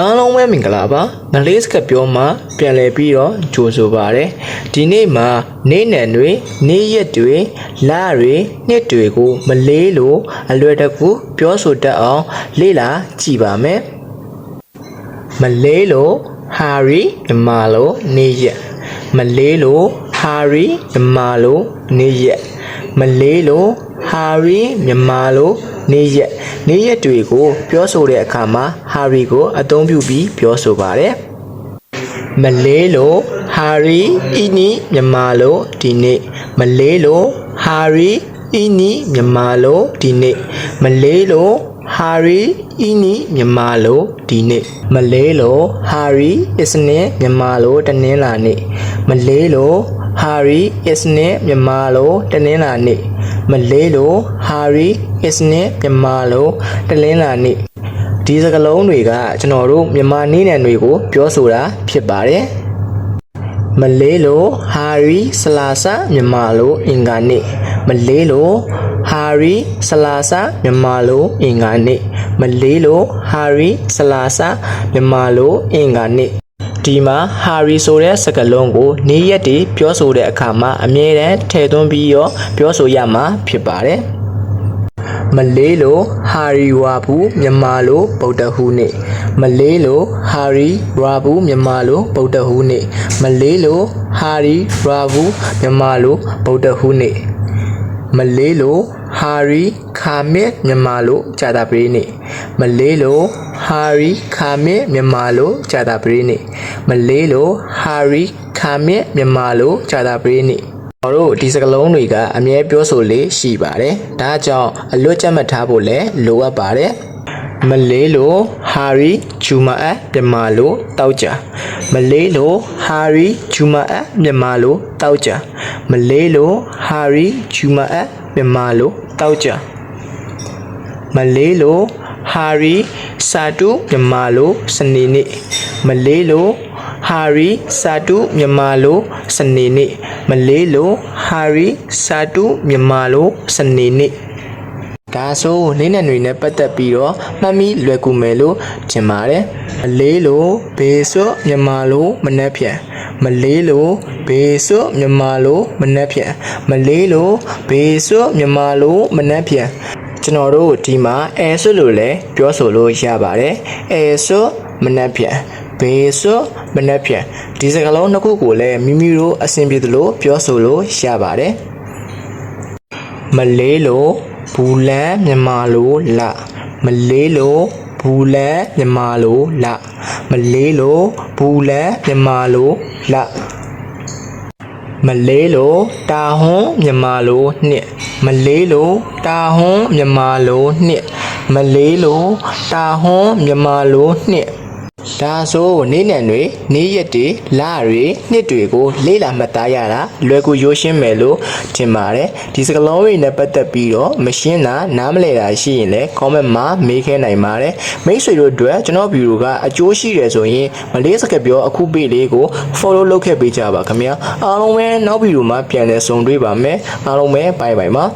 အားလုံးပဲမင်္ဂလာပါမလေးစကပြောမှာပြန်လည်ပြီးတော့ကြိုဆိုပါရယ်ဒီနေ့မှာနေ့နယ်တွေနေ့ရက်တွေလတွေနှစ်တွေကိုမလေးလို့အလွယ်တကူပြောဆိုတတ်အောင်လေ့လာကြည့်ပါမယ်မလေးလို့ဟာရီမြမလို့နေ့ရက်မလေးလို့ဟာရီမြမလို့နေ့ရက်မလေးလို့ ဟာရီမြမလို့နေ့ရက်နေ့ရက်တွေကို ပြောဆိုတဲ့အခါမှာဟာရီကို အသုံးပြုပြီးပြောဆိုပါတယ်မလေးလို့ဟာရီအီနီမြမလို့ဒီနေ့မလေးလို့ဟာရီအီနီမြမလို့ဒီနေ့မလေးလို့ဟာရီအီနီမြမလို့ဒီနေ့မလေးလို့ဟာရီ is နဲ့မြမလို့တနင်္လာနေ့မလေးလို့ဟာရီ is နဲ့မြမလို့တနင်္လာနေ့ မလေးလို့ဟာရီ is နဲ့မြမလို့တနင်္လာနေ့ဒီစကားလုံးတွေကကျွန်တော်တို့မြန်မာနည်းနယ်တွေကို ပြောဆိုတာဖြစ်ပါတယ်မလေးလိုဟာရီဆလာဆာမြန်မာလိုအင်္ဂါနေ့မလေးလိုဟာရီဆလာဆာမြန်မာလိုအင်္ဂါနေ့မလေးလိုဟာရီဆလာဆာမြန်မာလိုအင်္ဂါနေ့ ဒီမှာဟာရီဆိုတဲ့စကားလုံးကိုနေ့ရက်တည်ပြောဆိုတဲ့အခါမှာအမြဲတမ်းထည့်သွင်းပြီးရောပြောဆိုရမှာဖြစ်ပါတယ်မလေးလိုဟာရီဝါဘူးမြန်မာလိုဗုဒ္ဓဟူးနေ့မလေးလိုဟာရီရာဘူးမြန်မာလိုဗုဒ္ဓဟူးနေ့မလေးလိုဟာရီရာဘူးမြန်မာလိုဗုဒ္ဓဟူးနေ့မလေးလိုဟာရီခါမစ်မြန်မာလိုဂျာတာပရိနေ့မလေးလို ဟာရီခါမစ်မြန်မာလိုဂျာတာပရိနေ့မလေးလိုဟာရီခါမစ်မြန်မာလိုဂျာတာပရိနေ့ကျွန်တော်တို့ဒီစကလုံးတွေကအမြဲပြောဆိုလေးရှိပါတယ်။ဒါကြောင့်အလွတ်ကျတ်မှတ်ထားဖို့လည်းလိုအပ်ပါတယ်။မလေးလိုဟာရီဂျူမာအမြန်မာလိုတောက်ကြမလေးလိုဟာရီဂျူမာအမြန်မာလိုတောက်ကြမလေးလိုဟာရီဂျူမာအမြန်မာလိုတောက်ကြမလေးလိုဟာရီ စာတုမြန်မာလိုစနေနေ့မလေးလိုဟာရီစာတုမြန်မာလိုစနေနေ့မလေးလိုဟာရီစာတုမြန်မာလိုစနေနေ့ဒါဆိုလေးနယ်တွေနဲ့ပတ်သက်ပြီးတော့မှတ်မိလွယ်ကူမယ်လို့ထင်ပါတယ်မလေးလိုဘေစွတ်မြန်မာလိုမနှက်ဖြန်မလေးလိုဘေစွတ်မြန်မာလိုမနှက်ဖြန်မလေးလိုဘေစွတ်မြန်မာလိုမနှက်ဖြန် ကျွန်တော်တို့ဒီမှာအဲဆွလို့လည်းပြောဆိုလို့ရပါတယ်အဲဆွမနှက်ဖြန်ဘေဆွမနှက်ဖြန်ဒီစကားလုံးနှစ်ခုကိုလည်းမိမိတို့အဆင်ပြေသလိုပြောဆိုလို့ရပါတယ်မလေးလိုဘူးလန်းမြန်မာလိုလမလေးလိုဘူးလန်းမြန်မာလိုလမလေးလိုဘူးလန်းမြန်မာလိုလ မလေးလိုတာဟွန်းမြန်မာလိုနှစ်မလေးလိုတာဟွန်းမြန်မာလိုနှစ်မလေးလိုတာဟွန်းမြန်မာလိုနှစ် ဒါဆိုနေ့နယ်တွေနေ့ရက်တွေလတွေနှစ်တွေကိုလေ့လာမှတ်သားရတာလွယ်ကူရိုးရှင်းမယ်လို့ထင်ပါတယ်ဒီစကလုံးတွေနဲ့ပတ်သက်ပြီးတော့မရှင်းတာနားမလည်တာရှိရင်လည်း comment မှာမေးခဲနိုင်ပါတယ်မိတ်ဆွေတို့အတွက်ကျွန်တော်ဗီဒီယိုကအကျိုးရှိတယ်ဆိုရင်မလေးစကပြောအခုပေလေးကို follow လုပ်ခဲ့ပေးကြပါခင်ဗျာအားလုံးပဲနောက်ဗီဒီယိုမှာပြန်လည်ဆုံတွေ့ပါမယ်အားလုံးပဲ bye bye ပါ